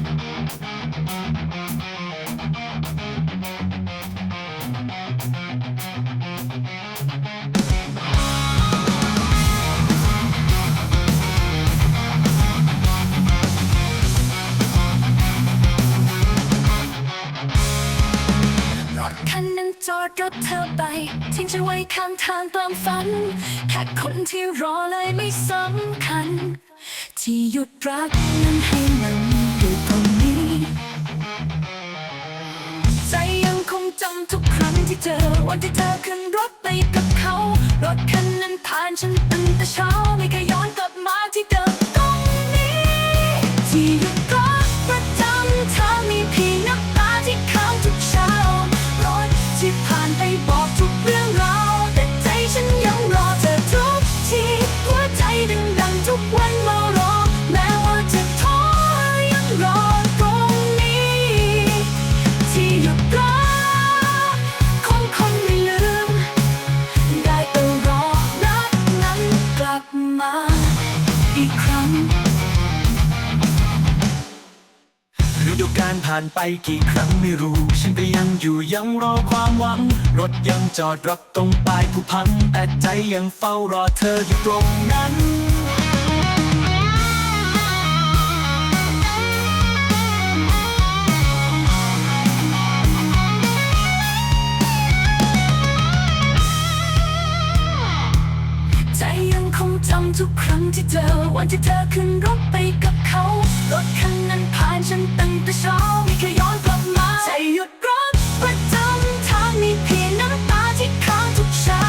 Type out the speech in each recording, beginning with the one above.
รถคันนั้นจอดรถเธอไป ทิ้งฉันไว้ข้างทางกลางฝัน แค่คนที่รอเลยไม่สำคัญ ที่หยุดรักนั้นให้ เจอวันที่เธอขึ้นรถไปกับเขา รถคันนั้นผ่านฉันตั้งแต่เช้าไม่เคย อีกครั้งฤดูกาลผ่านไปกี่ครั้งไม่รู้ ฉันก็ยังอยู่ยังรอความหวัง รถยังจอดรับตรงปลายผู้พังแต่ใจยังเฝ้ารอเธออยู่ตรงนั้น จำทุกครั้งที่เจอวันที่เธอขึ้นรถไปกับเขา รถคันนั้นผ่านฉันตั้งแต่เช้าไม่เคยย้อนกลับมาใจหยุดรถประจำทางมีเพียงน้ำตาที่ค้างทุกเช้า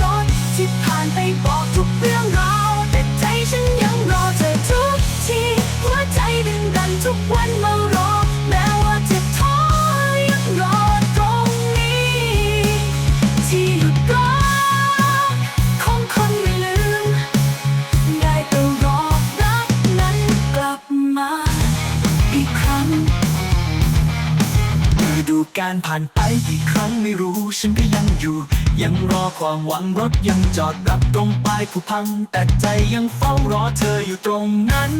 รถที่ผ่านไปบอกทุกเรื่องราว แต่ใจฉันยังรอเธอทุกทีหัวใจดึงดันทุกวันมา ดูการผ่านไปกี่ครั้งไม่รู้ ฉันก็ยังอยู่ ยังรอความหวังรถยังจอดรับตรงปลายผู้พัง แต่ใจยังเฝ้ารอเธออยู่ตรงนั้น